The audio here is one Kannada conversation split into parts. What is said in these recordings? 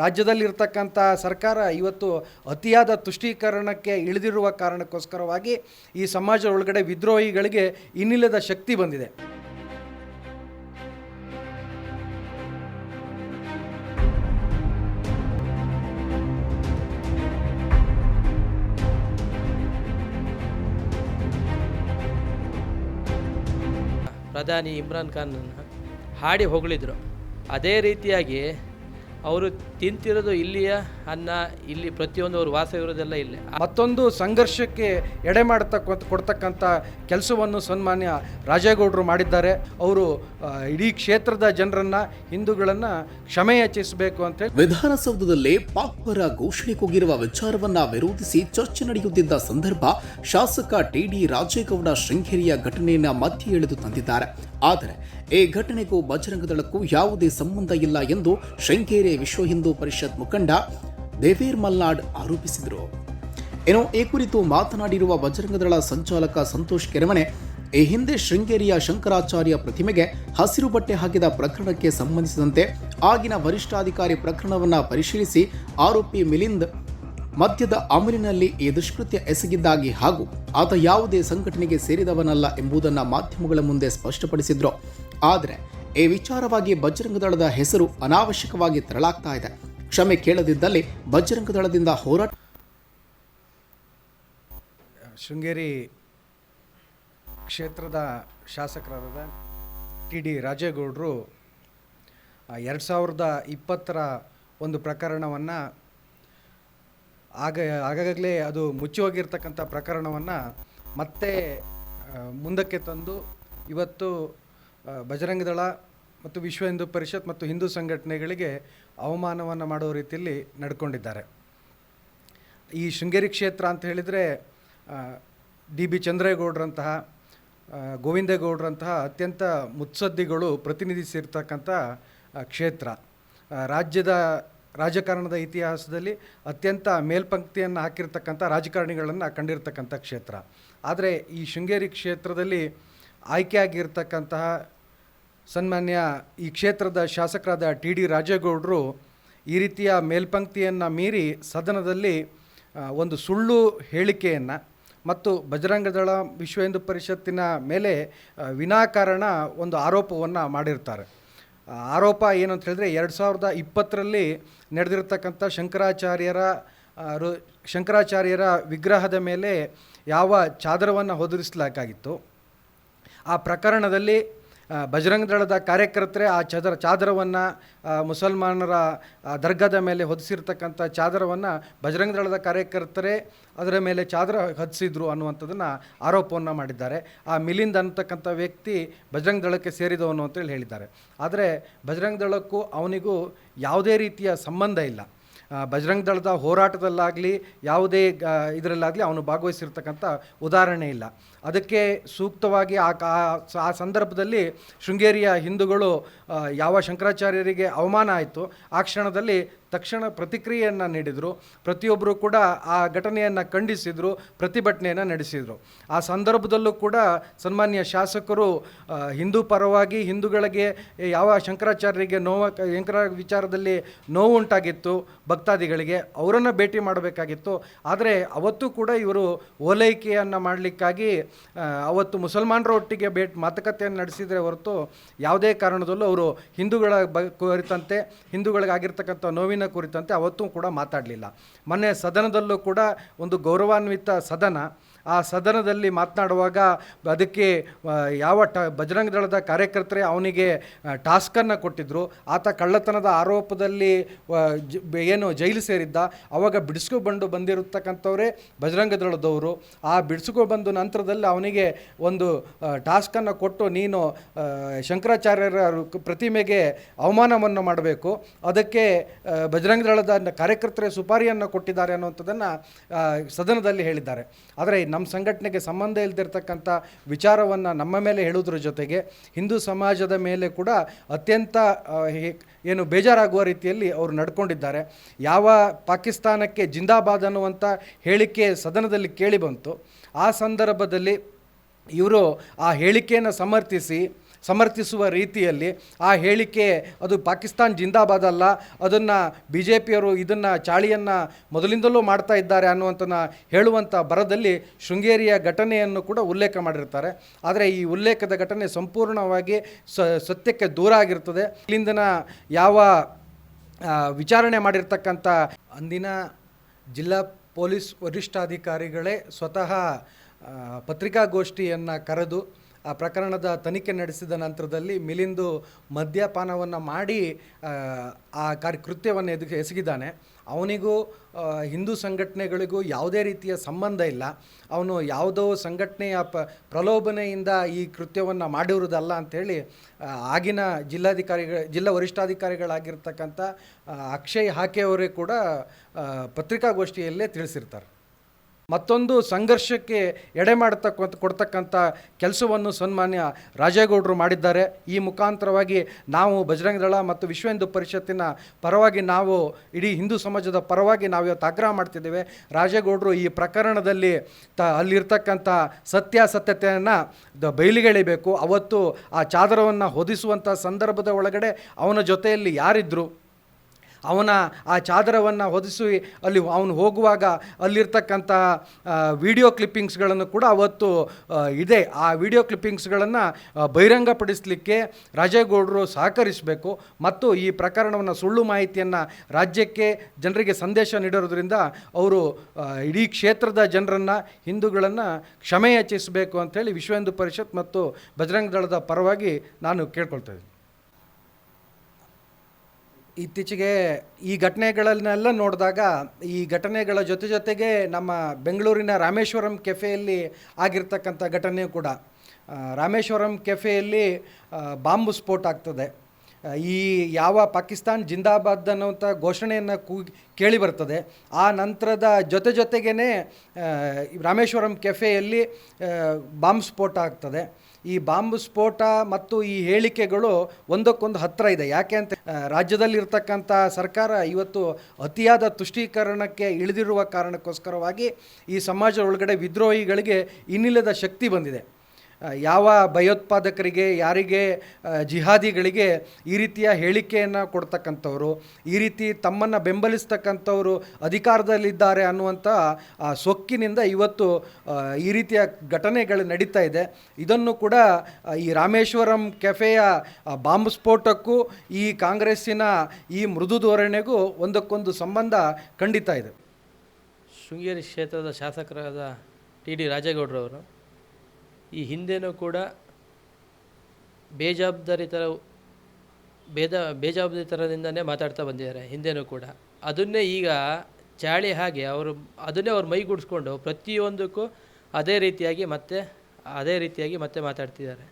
ರಾಜ್ಯದಲ್ಲಿರ್ತಕ್ಕಂಥ ಸರ್ಕಾರ ಇವತ್ತು ಅತಿಯಾದ ತುಷ್ಟೀಕರಣಕ್ಕೆ ಇಳಿದಿರುವ ಕಾರಣಕ್ಕೋಸ್ಕರವಾಗಿ ಈ ಸಮಾಜದ ಒಳಗಡೆ ವಿದ್ರೋಹಿಗಳಿಗೆ ಇನ್ನಿಲ್ಲದ ಶಕ್ತಿ ಬಂದಿದೆ. ಪ್ರಧಾನಿ ಇಮ್ರಾನ್ ಖಾನ್ ಹಾಡಿ ಹೊಗಳಿದ್ರು. ಅದೇ ರೀತಿಯಾಗಿ ಅವರು ತಿಂತಿರೋದು ಇಲ್ಲಿಯ ಅನ್ನ ಇಲ್ಲಿ ಪ್ರತಿಯೊಂದು ಅವರು ವಾಸ ಇರೋದೆಲ್ಲ ಇಲ್ಲೇ ಮತ್ತೊಂದು ಸಂಘರ್ಷಕ್ಕೆ ಎಡೆ ಮಾಡತಕ್ಕಂಥ ಕೊಡ್ತಕ್ಕಂಥ ಕೆಲಸವನ್ನು ಸನ್ಮಾನ್ಯ ರಾಜೇಗೌಡರು ಮಾಡಿದ್ದಾರೆ. ಅವರು ಇಡೀ ಕ್ಷೇತ್ರದ ಜನರನ್ನು ಹಿಂದೂಗಳನ್ನು ಕ್ಷಮೆ ಅಂತ ಅಂತೇಳಿ ವಿಧಾನಸೌಧದಲ್ಲಿ ಪಾಕ್ ಪರ ಘೋಷಣೆ ಕೂಗಿರುವ ವಿಚಾರವನ್ನ ವಿರೋಧಿಸಿ ಚರ್ಚೆ ನಡೆಯುತ್ತಿದ್ದ ಸಂದರ್ಭ ಶಾಸಕ ಟಿಡಿ ರಾಜೇಗೌಡ ಶೃಂಗೇರಿಯ ಘಟನೆಯನ್ನ ಮಧ್ಯೆ ಎಳೆದು ತಂದಿದ್ದಾರೆ. ಆದರೆ ಈ ಘಟನೆಗೂ ಬಜರಂಗದಳಕ್ಕೂ ಯಾವುದೇ ಸಂಬಂಧ ಇಲ್ಲ ಎಂದು ಶೃಂಗೇರಿ ವಿಶ್ವ ಹಿಂದೂ ಪರಿಷತ್ ಮುಖಂಡ ದೇವೀರ್ ಮಲ್ನಾಡ್ ಆರೋಪಿಸಿದರು. ಏನೋ ಈ ಕುರಿತು ಮಾತನಾಡಿರುವ ಬಜರಂಗದಳ ಸಂಚಾಲಕ ಸಂತೋಷ್ ಕೆರೆಮನೆ ಈ ಹಿಂದೆ ಶೃಂಗೇರಿಯ ಶಂಕರಾಚಾರ್ಯ ಪ್ರತಿಮೆಗೆ ಹಸಿರು ಬಟ್ಟೆ ಹಾಕಿದ ಪ್ರಕರಣಕ್ಕೆ ಸಂಬಂಧಿಸಿದಂತೆ ಆಗಿನ ವರಿಷ್ಠಾಧಿಕಾರಿ ಪ್ರಕರಣವನ್ನು ಪರಿಶೀಲಿಸಿ ಆರೋಪಿ ಮಿಲಿಂದ್ ಮದ್ಯದ ಅಮಲಿನಲ್ಲಿ ಈ ದುಷ್ಕೃತ್ಯ ಎಸಗಿದ್ದಾಗಿ ಹಾಗೂ ಆತ ಯಾವುದೇ ಸಂಘಟನೆಗೆ ಸೇರಿದವನಲ್ಲ ಎಂಬುದನ್ನು ಮಾಧ್ಯಮಗಳ ಮುಂದೆ ಸ್ಪಷ್ಟಪಡಿಸಿದ್ರು. ಆದರೆ ಈ ವಿಚಾರವಾಗಿ ಬಜರಂಗದಳದ ಹೆಸರು ಅನಾವಶ್ಯಕವಾಗಿ ತೆರಳಾಗ್ತಾ ಇದೆ. ಕ್ಷಮೆ ಕೇಳದಿದ್ದಲ್ಲಿ ಬಜರಂಗದಳದಿಂದ ಹೋರಾಟ ಶೃಂಗೇರಿ ಕ್ಷೇತ್ರದ ಶಾಸಕರಾದ ಟಿ ಡಿ ರಾಜೇಗೌಡರು ಎರಡು ಸಾವಿರದ ಇಪ್ಪತ್ತರ ಒಂದು ಪ್ರಕರಣವನ್ನು ಆಗ ಆಗಾಗಲೇ ಅದು ಮುಚ್ಚಿ ಹೋಗಿರ್ತಕ್ಕಂಥ ಪ್ರಕರಣವನ್ನು ಮತ್ತೆ ಮುಂದಕ್ಕೆ ತಂದು ಇವತ್ತು ಬಜರಂಗದಳ ಮತ್ತು ವಿಶ್ವ ಹಿಂದೂ ಪರಿಷತ್ ಮತ್ತು ಹಿಂದೂ ಸಂಘಟನೆಗಳಿಗೆ ಅವಮಾನವನ್ನು ಮಾಡೋ ರೀತಿಯಲ್ಲಿ ನಡ್ಕೊಂಡಿದ್ದಾರೆ. ಈ ಶೃಂಗೇರಿ ಕ್ಷೇತ್ರ ಅಂತ ಹೇಳಿದರೆ ಡಿ ಬಿ ಚಂದ್ರೇಗೌಡರಂತಹ ಗೋವಿಂದೇಗೌಡರಂತಹ ಅತ್ಯಂತ ಮುತ್ಸದ್ದಿಗಳು ಪ್ರತಿನಿಧಿಸಿರ್ತಕ್ಕಂಥ ಕ್ಷೇತ್ರ. ರಾಜ್ಯದ ರಾಜಕಾರಣದ ಇತಿಹಾಸದಲ್ಲಿ ಅತ್ಯಂತ ಮೇಲ್ಪಂಕ್ತಿಯನ್ನು ಹಾಕಿರ್ತಕ್ಕಂಥ ರಾಜಕಾರಣಿಗಳನ್ನು ಕಂಡಿರ್ತಕ್ಕಂಥ ಕ್ಷೇತ್ರ. ಆದರೆ ಈ ಶೃಂಗೇರಿ ಕ್ಷೇತ್ರದಲ್ಲಿ ಆಯ್ಕೆಯಾಗಿರ್ತಕ್ಕಂತಹ ಸನ್ಮಾನ್ಯ ಈ ಕ್ಷೇತ್ರದ ಶಾಸಕರಾದ ಟಿ ಡಿ ರಾಜೇಗೌಡರು ಈ ರೀತಿಯ ಮೇಲ್ಪಂಕ್ತಿಯನ್ನು ಮೀರಿ ಸದನದಲ್ಲಿ ಒಂದು ಸುಳ್ಳು ಹೇಳಿಕೆಯನ್ನು ಮತ್ತು ಬಜರಂಗದಳ ವಿಶ್ವ ಹಿಂದೂ ಪರಿಷತ್ತಿನ ಮೇಲೆ ವಿನಾಕಾರಣ ಒಂದು ಆರೋಪವನ್ನು ಮಾಡಿರ್ತಾರೆ. ಆರೋಪ ಏನು ಅಂತ ಹೇಳಿದ್ರೆ, ಎರಡು ಸಾವಿರದ ಇಪ್ಪತ್ತರಲ್ಲಿ ನಡೆದಿರ್ತಕ್ಕಂಥ ಶಂಕರಾಚಾರ್ಯರ ಶಂಕರಾಚಾರ್ಯರ ವಿಗ್ರಹದ ಮೇಲೆ ಯಾವ ಚಾದರವನ್ನು ಹೊದಿಸಲಾಗಿತ್ತು ಆ ಪ್ರಕರಣದಲ್ಲಿ ಬಜರಂಗ ದಳದ ಕಾರ್ಯಕರ್ತರೇ ಆ ಚದರ, ಚಾದರವನ್ನು ಮುಸಲ್ಮಾನರ ದರ್ಗಾದ ಮೇಲೆ ಹೊದಿಸಿರ್ತಕ್ಕಂಥ ಚಾದರವನ್ನು ಬಜರಂಗ ದಳದ ಕಾರ್ಯಕರ್ತರೇ ಅದರ ಮೇಲೆ ಚಾದರ ಹೊದಿಸಿದ್ರು ಅನ್ನುವಂಥದ್ದನ್ನು ಆರೋಪವನ್ನು ಮಾಡಿದ್ದಾರೆ. ಆ ಮಿಲಿಂದ್ ಅನ್ನತಕ್ಕಂಥ ವ್ಯಕ್ತಿ ಬಜರಂಗ ದಳಕ್ಕೆ ಸೇರಿದವನು ಅಂತೇಳಿ ಹೇಳಿದ್ದಾರೆ. ಆದರೆ ಬಜರಂಗ ದಳಕ್ಕೂ ಅವನಿಗೂ ಯಾವುದೇ ರೀತಿಯ ಸಂಬಂಧ ಇಲ್ಲ. ಬಜರಂಗ ದಳದ ಹೋರಾಟದಲ್ಲಾಗಲಿ, ಯಾವುದೇ ಇದರಲ್ಲಾಗಲಿ ಅವನು ಭಾಗವಹಿಸಿರ್ತಕ್ಕಂಥ ಉದಾಹರಣೆ ಇಲ್ಲ. ಅದಕ್ಕೆ ಸೂಕ್ತವಾಗಿ ಆ ಆ ಸಂದರ್ಭದಲ್ಲಿ ಶೃಂಗೇರಿಯ ಹಿಂದೂಗಳು ಯಾವ ಶಂಕರಾಚಾರ್ಯರಿಗೆ ಅವಮಾನ ಆಯಿತು, ಆ ಕ್ಷಣದಲ್ಲಿ ತಕ್ಷಣ ಪ್ರತಿಕ್ರಿಯೆಯನ್ನು ನೀಡಿದರು. ಪ್ರತಿಯೊಬ್ಬರು ಕೂಡ ಆ ಘಟನೆಯನ್ನು ಖಂಡಿಸಿದರು, ಪ್ರತಿಭಟನೆಯನ್ನು ನಡೆಸಿದರು. ಆ ಸಂದರ್ಭದಲ್ಲೂ ಕೂಡ ಸನ್ಮಾನ್ಯ ಶಾಸಕರು ಹಿಂದೂ ಪರವಾಗಿ ಹಿಂದೂಗಳಿಗೆ ಯಾವ ಶಂಕರಾಚಾರ್ಯರಿಗೆ ನೋವು, ಶಂಕರ ವಿಚಾರದಲ್ಲಿ ನೋವು ಉಂಟಾಗಿತ್ತು ಭಕ್ತಾದಿಗಳಿಗೆ, ಅವರನ್ನು ಭೇಟಿ ಮಾಡಬೇಕಾಗಿತ್ತು. ಆದರೆ ಅವತ್ತು ಕೂಡ ಇವರು ಓಲೈಕೆಯನ್ನು ಮಾಡಲಿಕ್ಕಾಗಿ ಅವತ್ತು ಮುಸಲ್ಮಾನರ ಒಟ್ಟಿಗೆ ಭೇಟಿ, ಮಾತುಕತೆಯನ್ನು ನಡೆಸಿದರೆ ಹೊರತು ಯಾವುದೇ ಕಾರಣದಲ್ಲೂ ಅವರು ಹಿಂದೂಗಳ ಬ, ಕುರಿತಂತೆ ಹಿಂದೂಗಳಿಗಾಗಿರ್ತಕ್ಕಂಥ ನೋವಿನ ಕುರಿತಂತೆ ಅವತ್ತೂ ಕೂಡ ಮಾತಾಡಲಿಲ್ಲ. ಮೊನ್ನೆ ಸದನದಲ್ಲೂ ಕೂಡ ಒಂದು ಗೌರವಾನ್ವಿತ ಸದನ ಆ ಸದನದಲ್ಲಿ ಮಾತನಾಡುವಾಗ ಅದಕ್ಕೆ ಯಾವ ಟ, ಬಜರಂಗ ದಳದ ಕಾರ್ಯಕರ್ತರೇ ಅವನಿಗೆ ಟಾಸ್ಕನ್ನು ಕೊಟ್ಟಿದ್ದರು ಆತ ಕಳ್ಳತನದ ಆರೋಪದಲ್ಲಿ ಏನು ಜೈಲು ಸೇರಿದ್ದ. ಅವಾಗ ಬಿಡಿಸ್ಕೊ ಬಂದು ಬಂದಿರತಕ್ಕಂಥವರೇ ಬಜರಂಗ ದಳದವರು. ಆ ಬಿಡಿಸ್ಕೊ ಬಂದು ನಂತರದಲ್ಲಿ ಅವನಿಗೆ ಒಂದು ಟಾಸ್ಕನ್ನು ಕೊಟ್ಟು ನೀನು ಶಂಕರಾಚಾರ್ಯರ ಪ್ರತಿಮೆಗೆ ಅವಮಾನವನ್ನು ಮಾಡಬೇಕು. ಅದಕ್ಕೆ ಬಜರಂಗ ದಳದ ಕಾರ್ಯಕರ್ತರೇ ಸುಪಾರಿಯನ್ನು ಕೊಟ್ಟಿದ್ದಾರೆ ಅನ್ನುವಂಥದ್ದನ್ನು ಸದನದಲ್ಲಿ ಹೇಳಿದ್ದಾರೆ. ಆದರೆ ಸಂಘಟನೆಗೆ ಸಂಬಂಧ ಇಲ್ದಿರ್ತಕ್ಕಂಥ ವಿಚಾರವನ್ನು ನಮ್ಮ ಮೇಲೆ ಹೇಳೋದ್ರ ಜೊತೆಗೆ ಹಿಂದೂ ಸಮಾಜದ ಮೇಲೆ ಕೂಡ ಅತ್ಯಂತ ಏನು ಬೇಜಾರಾಗುವ ರೀತಿಯಲ್ಲಿ ಅವರು ನಡ್ಕೊಂಡಿದ್ದಾರೆ. ಯಾವ ಪಾಕಿಸ್ತಾನಕ್ಕೆ ಜಿಂದಾಬಾದ್ ಅನ್ನುವಂಥ ಹೇಳಿಕೆ ಸದನದಲ್ಲಿ ಕೇಳಿ ಬಂತು. ಆ ಸಂದರ್ಭದಲ್ಲಿ ಇವರು ಆ ಹೇಳಿಕೆಯನ್ನು ಸಮರ್ಥಿಸಿ ಸಮರ್ಥಿಸುವ ರೀತಿಯಲ್ಲಿ ಆ ಹೇಳಿಕೆ ಅದು ಪಾಕಿಸ್ತಾನ್ ಜಿಂದಾಬಾದ್ ಅಲ್ಲ, ಅದನ್ನು ಬಿ ಜೆ ಪಿಯವರು ಇದನ್ನು ಚಾಳಿಯನ್ನು ಮೊದಲಿಂದಲೂ ಮಾಡ್ತಾ ಇದ್ದಾರೆ ಅನ್ನುವಂಥನ್ನ ಹೇಳುವಂಥ ಬರದಲ್ಲಿ ಶೃಂಗೇರಿಯ ಘಟನೆಯನ್ನು ಕೂಡ ಉಲ್ಲೇಖ ಮಾಡಿರ್ತಾರೆ. ಆದರೆ ಈ ಉಲ್ಲೇಖದ ಘಟನೆ ಸಂಪೂರ್ಣವಾಗಿ ಸತ್ಯಕ್ಕೆ ದೂರ ಆಗಿರ್ತದೆ. ಇಲ್ಲಿಂದನ ಯಾವ ವಿಚಾರಣೆ ಮಾಡಿರ್ತಕ್ಕಂಥ ಅಂದಿನ ಜಿಲ್ಲಾ ಪೊಲೀಸ್ ವರಿಷ್ಠಾಧಿಕಾರಿಗಳೇ ಸ್ವತಃ ಪತ್ರಿಕಾಗೋಷ್ಠಿಯನ್ನು ಕರೆದು ಆ ಪ್ರಕರಣದ ತನಿಖೆ ನಡೆಸಿದ ನಂತರದಲ್ಲಿ ಮಿಲಿಂದು ಮದ್ಯಪಾನವನ್ನು ಮಾಡಿ ಆ, ಕಾರ್ಯ ಕೃತ್ಯವನ್ನು ಎದು ಎಸಗಿದ್ದಾನೆ. ಅವನಿಗೂ ಹಿಂದೂ ಸಂಘಟನೆಗಳಿಗೂ ಯಾವುದೇ ರೀತಿಯ ಸಂಬಂಧ ಇಲ್ಲ. ಅವನು ಯಾವುದೋ ಸಂಘಟನೆಯ ಪ ಪ್ರಲೋಭನೆಯಿಂದ ಈ ಕೃತ್ಯವನ್ನು ಮಾಡಿರುವುದಲ್ಲ ಅಂಥೇಳಿ ಆಗಿನ ಜಿಲ್ಲಾಧಿಕಾರಿಗಳ ಜಿಲ್ಲಾ ವರಿಷ್ಠಾಧಿಕಾರಿಗಳಾಗಿರ್ತಕ್ಕಂಥ ಅಕ್ಷಯ್ ಹಾಕೆಯವರೇ ಕೂಡ ಪತ್ರಿಕಾಗೋಷ್ಠಿಯಲ್ಲೇ ತಿಳಿಸಿರ್ತಾರೆ. ಮತ್ತೊಂದು ಸಂಘರ್ಷಕ್ಕೆ ಎಡೆ ಮಾಡತಕ್ಕಂಥ, ಕೊಡ್ತಕ್ಕಂಥ ಕೆಲಸವನ್ನು ಸನ್ಮಾನ್ಯ ರಾಜೇಗೌಡರು ಮಾಡಿದ್ದಾರೆ. ಈ ಮುಖಾಂತರವಾಗಿ ನಾವು ಬಜರಂಗ ದಳ ಮತ್ತು ವಿಶ್ವ ಹಿಂದೂ ಪರಿಷತ್ತಿನ ಪರವಾಗಿ ನಾವು ಇಡೀ ಹಿಂದೂ ಸಮಾಜದ ಪರವಾಗಿ ನಾವು ಇವತ್ತು ಆಗ್ರಹ ಮಾಡ್ತಿದ್ದೇವೆ. ರಾಜೇಗೌಡರು ಈ ಪ್ರಕರಣದಲ್ಲಿ ತ, ಅಲ್ಲಿರ್ತಕ್ಕಂಥ ಸತ್ಯಾಸತ್ಯತೆಯನ್ನು ದ, ಬಯಲಿಗೆಳಿಬೇಕು. ಅವತ್ತು ಆ ಚಾದರವನ್ನು ಹೊದಿಸುವಂಥ ಸಂದರ್ಭದ ಒಳಗಡೆ ಅವನ ಜೊತೆಯಲ್ಲಿ ಯಾರಿದ್ದರು ಅವನ ಆ ಚಾದರವನ್ನು ಹೊದಿಸಿ ಅಲ್ಲಿ ಅವನು ಹೋಗುವಾಗ ಅಲ್ಲಿರ್ತಕ್ಕಂಥ ವಿಡಿಯೋ ಕ್ಲಿಪ್ಪಿಂಗ್ಸ್ಗಳನ್ನು ಕೂಡ ಅವತ್ತು ಇದೆ. ಆ ವಿಡಿಯೋ ಕ್ಲಿಪ್ಪಿಂಗ್ಸ್ಗಳನ್ನು ಬಹಿರಂಗಪಡಿಸಲಿಕ್ಕೆ ರಾಜೇಗೌಡರು ಸಹಕರಿಸಬೇಕು. ಮತ್ತು ಈ ಪ್ರಕರಣವನ್ನು ಸುಳ್ಳು ಮಾಹಿತಿಯನ್ನು ರಾಜ್ಯಕ್ಕೆ ಜನರಿಗೆ ಸಂದೇಶ ನೀಡಿರೋದ್ರಿಂದ ಅವರು ಇಡೀ ಕ್ಷೇತ್ರದ ಜನರನ್ನು, ಹಿಂದೂಗಳನ್ನು ಕ್ಷಮೆ ಯಾಚಿಸಬೇಕು ಅಂಥೇಳಿ ವಿಶ್ವ ಹಿಂದೂ ಪರಿಷತ್ ಮತ್ತು ಬಜರಂಗ ದಳದ ಪರವಾಗಿ ನಾನು ಕೇಳ್ಕೊಳ್ತಾ ಇದ್ದೀನಿ. ಇತ್ತೀಚೆಗೆ ಈ ಘಟನೆಗಳನ್ನೆಲ್ಲ ನೋಡಿದಾಗ ಈ ಘಟನೆಗಳ ಜೊತೆ ಜೊತೆಗೆ ನಮ್ಮ ಬೆಂಗಳೂರಿನ ರಾಮೇಶ್ವರಂ ಕೆಫೆಯಲ್ಲಿ ಆಗಿರ್ತಕ್ಕಂಥ ಘಟನೆ ಕೂಡ. ರಾಮೇಶ್ವರಂ ಕೆಫೆಯಲ್ಲಿ ಬಾಂಬ್ ಸ್ಫೋಟ ಆಗ್ತದೆ. ಈ ಯಾವ ಪಾಕಿಸ್ತಾನ್ ಜಿಂದಾಬಾದ್ ಅನ್ನುವಂಥ ಘೋಷಣೆಯನ್ನು ಕೂ, ಕೇಳಿ ಬರ್ತದೆ. ಆ ನಂತರದ ಜೊತೆ ಜೊತೆಗೇ ರಾಮೇಶ್ವರಂ ಕೆಫೆಯಲ್ಲಿ ಬಾಂಬ್ ಸ್ಫೋಟ ಆಗ್ತದೆ. ಈ ಬಾಂಬ್ ಸ್ಫೋಟ ಮತ್ತು ಈ ಹೇಳಿಕೆಗಳು ಒಂದಕ್ಕೊಂದು ಹತ್ತಿರ ಇದೆ. ಯಾಕೆ ಅಂತ ರಾಜ್ಯದಲ್ಲಿರ್ತಕ್ಕಂಥ ಸರ್ಕಾರ ಇವತ್ತು ಅತಿಯಾದ ತುಷ್ಟೀಕರಣಕ್ಕೆ ಇಳಿದಿರುವ ಕಾರಣಕ್ಕೋಸ್ಕರವಾಗಿ ಈ ಸಮಾಜದ ಒಳಗಡೆ ವಿದ್ರೋಹಿಗಳಿಗೆ ಇನ್ನಿಲ್ಲದ ಶಕ್ತಿ ಬಂದಿದೆ. ಯಾವ ಭಯೋತ್ಪಾದಕರಿಗೆ, ಯಾರಿಗೆ ಜಿಹಾದಿಗಳಿಗೆ ಈ ರೀತಿಯ ಹೇಳಿಕೆಯನ್ನು ಕೊಡ್ತಕ್ಕಂಥವ್ರು, ಈ ರೀತಿ ತಮ್ಮನ್ನು ಬೆಂಬಲಿಸ್ತಕ್ಕಂಥವ್ರು ಅಧಿಕಾರದಲ್ಲಿದ್ದಾರೆ ಅನ್ನುವಂಥ, ಆ, ಸೊಕ್ಕಿನಿಂದ ಇವತ್ತು ಈ ರೀತಿಯ ಘಟನೆಗಳು ನಡೀತಾ ಇದೆ. ಇದನ್ನು ಕೂಡ ಈ ರಾಮೇಶ್ವರಂ ಕೆಫೆಯ ಬಾಂಬ್ ಸ್ಫೋಟಕ್ಕೂ, ಈ ಕಾಂಗ್ರೆಸ್ಸಿನ ಈ ಮೃದು ಧೋರಣೆಗೂ ಒಂದಕ್ಕೊಂದು ಸಂಬಂಧ ಖಂಡಿತ ಇದೆ. ಶೃಂಗೇರಿ ಕ್ಷೇತ್ರದ ಶಾಸಕರಾದ ಟಿ ಡಿ ರಾಜೇಗೌಡರವರು ಈ ಹಿಂದೆನೂ ಕೂಡ ಬೇಜವಾಬ್ದಾರಿ ಥರ ಬೇದ ಬೇಜವಾಬ್ದಾರಿತನದಿಂದನೇ ಮಾತಾಡ್ತಾ ಬಂದಿದ್ದಾರೆ, ಹಿಂದೆನೂ ಕೂಡ. ಅದನ್ನೇ ಈಗ ಚಾಳಿ ಹಾಗೆ ಅವರು ಅದನ್ನೇ ಅವ್ರು ಮೈಗೂಡಿಸ್ಕೊಂಡು ಪ್ರತಿಯೊಂದಕ್ಕೂ ಅದೇ ರೀತಿಯಾಗಿ ಮತ್ತೆ, ಅದೇ ರೀತಿಯಾಗಿ ಮತ್ತೆ ಮಾತಾಡ್ತಿದ್ದಾರೆ.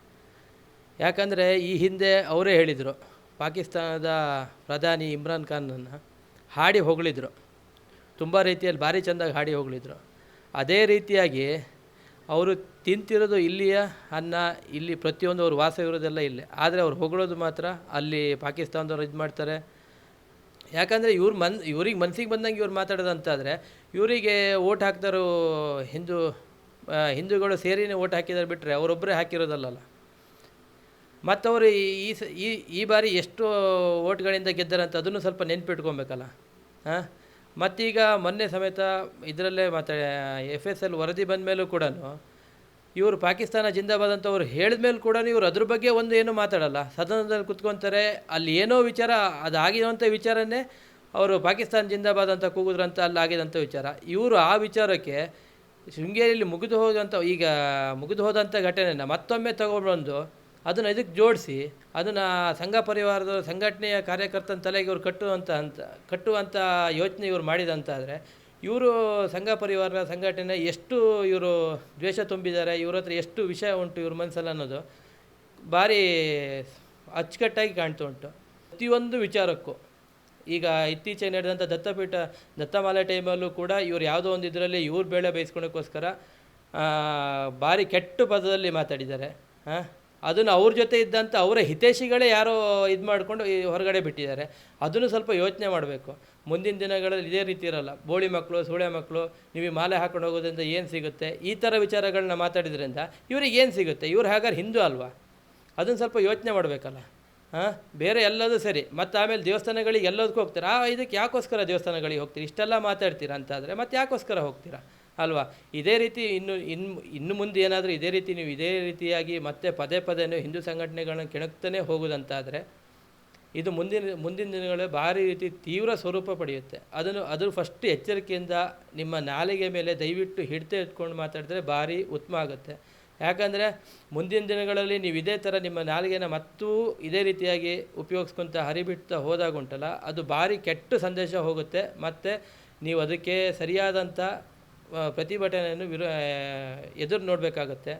ಯಾಕಂದರೆ ಈ ಹಿಂದೆ ಅವರೇ ಹೇಳಿದರು, ಪಾಕಿಸ್ತಾನದ ಪ್ರಧಾನಿ ಇಮ್ರಾನ್ ಖಾನನ್ನು ಹಾಡಿ ಹೊಗಳಿದ್ರು. ತುಂಬ ರೀತಿಯಲ್ಲಿ ಭಾರಿ ಚೆಂದಾಗಿ ಹಾಡಿ ಹೊಗಳಿದ್ರು. ಅದೇ ರೀತಿಯಾಗಿ ಅವರು ತಿಂತಿರೋದು ಇಲ್ಲಿಯ ಅನ್ನ, ಇಲ್ಲಿ ಪ್ರತಿಯೊಂದು ಅವ್ರು ವಾಸ ಇರೋದೆಲ್ಲ ಇಲ್ಲೇ. ಆದರೆ ಅವ್ರು ಹೊಗಳೋದು ಮಾತ್ರ ಅಲ್ಲಿ ಪಾಕಿಸ್ತಾನದವ್ರು ಇದು ಮಾಡ್ತಾರೆ. ಯಾಕಂದರೆ ಇವ್ರು ಮನ್, ಇವ್ರಿಗೆ ಮನ್ಸಿಗೆ ಬಂದಂಗೆ ಇವ್ರು ಮಾತಾಡೋದಂತಾದರೆ ಇವರಿಗೆ ಓಟ್ ಹಾಕ್ತಾರೋ ಹಿಂದೂ ಹಿಂದೂಗಳು ಸೇರಿನೇ ಓಟ್ ಹಾಕಿದಾರೆ ಬಿಟ್ಟರೆ ಅವರೊಬ್ಬರೇ ಹಾಕಿರೋದಲ್ಲಲ್ಲ. ಮತ್ತು ಅವರು ಈ ಈ ಈ ಬಾರಿ ಎಷ್ಟು ಓಟ್ಗಳಿಂದ ಗೆದ್ದಾರಂತ ಅದನ್ನು ಸ್ವಲ್ಪ ನೆನ್ಪಿಟ್ಕೊಬೇಕಲ್ಲ. ಹಾಂ ಮತ್ತೀಗ ಮೊನ್ನೆ ಸಮೇತ ಇದರಲ್ಲೇ ಮಾತಾಡ ಎಫ್ ಎಸ್ ಎಲ್ ವರದಿ ಬಂದ ಮೇಲೂ ಕೂಡ ಇವರು ಪಾಕಿಸ್ತಾನ ಜಿಂದಾಬಾದ್ ಅಂತ ಅವ್ರು ಹೇಳಿದ ಮೇಲೆ ಕೂಡ ಇವರು ಅದ್ರ ಬಗ್ಗೆ ಒಂದು ಏನೂ ಮಾತಾಡಲ್ಲ. ಸದನದಲ್ಲಿ ಕುತ್ಕೊತಾರೆ, ಅಲ್ಲಿ ಏನೋ ವಿಚಾರ ಅದು ಅದಾಗಿರುವಂಥ ವಿಚಾರನೇ ಅವರು ಪಾಕಿಸ್ತಾನ ಜಿಂದಾಬಾದ್ ಅಂತ ಕೂಗಿದ್ರಂತ ಅಲ್ಲಿ ಆಗಿದಂಥ ವಿಚಾರ. ಇವರು ಆ ವಿಚಾರಕ್ಕೆ ಶೃಂಗೇರಿಯಲ್ಲಿ ಮುಗಿದು ಹೋದಂಥ ಈಗ ಮುಗಿದು ಹೋದಂಥ ಘಟನೆನ ಮತ್ತೊಮ್ಮೆ ತಗೊಂಡ್ಬಂದು ಅದನ್ನು ಇದಕ್ಕೆ ಜೋಡಿಸಿ, ಅದನ್ನು ಸಂಘ ಪರಿವಾರದ ಸಂಘಟನೆಯ ಕಾರ್ಯಕರ್ತನ ತಲೆಗೆ ಇವರು ಕಟ್ಟುವಂಥ ಅಂತ ಕಟ್ಟುವಂಥ ಯೋಚನೆ ಇವರು ಮಾಡಿದಂತಾದರೆ, ಇವರು ಸಂಘ ಪರಿವಾರ ಸಂಘಟನೆ ಎಷ್ಟು ಇವರು ದ್ವೇಷ ತುಂಬಿದ್ದಾರೆ ಇವ್ರ ಹತ್ರ ಎಷ್ಟು ವಿಷಯ ಉಂಟು ಇವ್ರ ಮನಸ್ಸಲ್ಲಿ ಅನ್ನೋದು ಭಾರಿ ಅಚ್ಚುಕಟ್ಟಾಗಿ ಕಾಣ್ತಾ ಉಂಟು. ಪ್ರತಿಯೊಂದು ವಿಚಾರಕ್ಕೂ. ಈಗ ಇತ್ತೀಚೆಗೆ ನಡೆದಂಥ ದತ್ತಪೀಠ, ದತ್ತಮಾಲೆ ಟೈಮಲ್ಲೂ ಕೂಡ ಇವ್ರು ಯಾವುದೋ ಒಂದು ಇದರಲ್ಲಿ ಇವ್ರು ಬೇಳೆ ಬೇಯಿಸ್ಕೊಳಕ್ಕೋಸ್ಕರ ಭಾರಿ ಕೆಟ್ಟ ಪದದಲ್ಲಿ ಮಾತಾಡಿದ್ದಾರೆ. ಹಾಂ ಅದನ್ನು ಅವ್ರ ಜೊತೆ ಇದ್ದಂಥ ಅವರ ಹಿತೈಷಿಗಳೇ ಯಾರೋ ಇದು ಮಾಡಿಕೊಂಡು ಹೊರಗಡೆ ಬಿಟ್ಟಿದ್ದಾರೆ. ಅದನ್ನು ಸ್ವಲ್ಪ ಯೋಚನೆ ಮಾಡಬೇಕು. ಮುಂದಿನ ದಿನಗಳಲ್ಲಿ ಇದೇ ರೀತಿ ಇರಲ್ಲ. ಬೋಳಿ ಮಕ್ಕಳು ಸೂಳೆ ಮಕ್ಕಳು ನೀವು ಮಾಲೆ ಹಾಕೊಂಡು ಹೋಗೋದ್ರಿಂದ ಏನು ಸಿಗುತ್ತೆ? ಈ ಥರ ವಿಚಾರಗಳನ್ನ ಮಾತಾಡಿದ್ರಿಂದ ಇವ್ರಿಗೆ ಏನು ಸಿಗುತ್ತೆ? ಇವ್ರು ಹಾಗಾದ್ರೆ ಹಿಂದೂ ಅಲ್ವಾ? ಅದನ್ನು ಸ್ವಲ್ಪ ಯೋಚನೆ ಮಾಡಬೇಕಲ್ಲ. ಹಾಂ? ಬೇರೆ ಎಲ್ಲದೂ ಸರಿ. ಮತ್ತು ಆಮೇಲೆ ದೇವಸ್ಥಾನಗಳಿಗೆ ಎಲ್ಲದಕ್ಕೂ ಹೋಗ್ತೀರಾ? ಇದಕ್ಕೆ ಯಾಕೋಸ್ಕರ ದೇವಸ್ಥಾನಗಳಿಗೆ ಹೋಗ್ತೀರಿ? ಇಷ್ಟೆಲ್ಲ ಮಾತಾಡ್ತೀರಾ ಅಂತಾದರೆ ಮತ್ತೆ ಯಾಕೋಸ್ಕರ ಹೋಗ್ತೀರಾ? ಅಲ್ವಾ? ಇದೇ ರೀತಿ ಇನ್ನು ಇನ್ನು ಇನ್ನು ಮುಂದೆ ಏನಾದರೂ ಇದೇ ರೀತಿ ನೀವು ಇದೇ ರೀತಿಯಾಗಿ ಮತ್ತೆ ಪದೇ ಪದೇ ಹಿಂದೂ ಸಂಘಟನೆಗಳನ್ನ ಕೆಣಕ್ತಾನೆ ಹೋಗೋದಂತಾದರೆ ಇದು ಮುಂದಿನ ಮುಂದಿನ ದಿನಗಳಲ್ಲಿ ಭಾರಿ ರೀತಿ ತೀವ್ರ ಸ್ವರೂಪ ಪಡೆಯುತ್ತೆ. ಅದನ್ನು ಅದು ಫಸ್ಟ್ ಎಚ್ಚರಿಕೆಯಿಂದ ನಿಮ್ಮ ನಾಲಿಗೆ ಮೇಲೆ ದಯವಿಟ್ಟು ಹಿಡಿತ ಇಟ್ಕೊಂಡು ಮಾತಾಡಿದ್ರೆ ಭಾರಿ ಉತ್ತಮ ಆಗುತ್ತೆ. ಯಾಕಂದರೆ ಮುಂದಿನ ದಿನಗಳಲ್ಲಿ ನೀವು ಇದೇ ಥರ ನಿಮ್ಮ ನಾಲಿಗೆನ ಮತ್ತೂ ಇದೇ ರೀತಿಯಾಗಿ ಉಪಯೋಗಿಸ್ಕೊಂತ ಹರಿಬಿಡ್ತಾ ಹೋದಾಗ ಉಂಟಲ್ಲ, ಅದು ಭಾರಿ ಕೆಟ್ಟ ಸಂದೇಶ ಹೋಗುತ್ತೆ. ಮತ್ತು ನೀವು ಅದಕ್ಕೆ ಸರಿಯಾದಂಥ ಪ್ರತಿಭಟನೆಯನ್ನು ವಿರೋ ಎದುರು ನೋಡಬೇಕಾಗತ್ತೆ.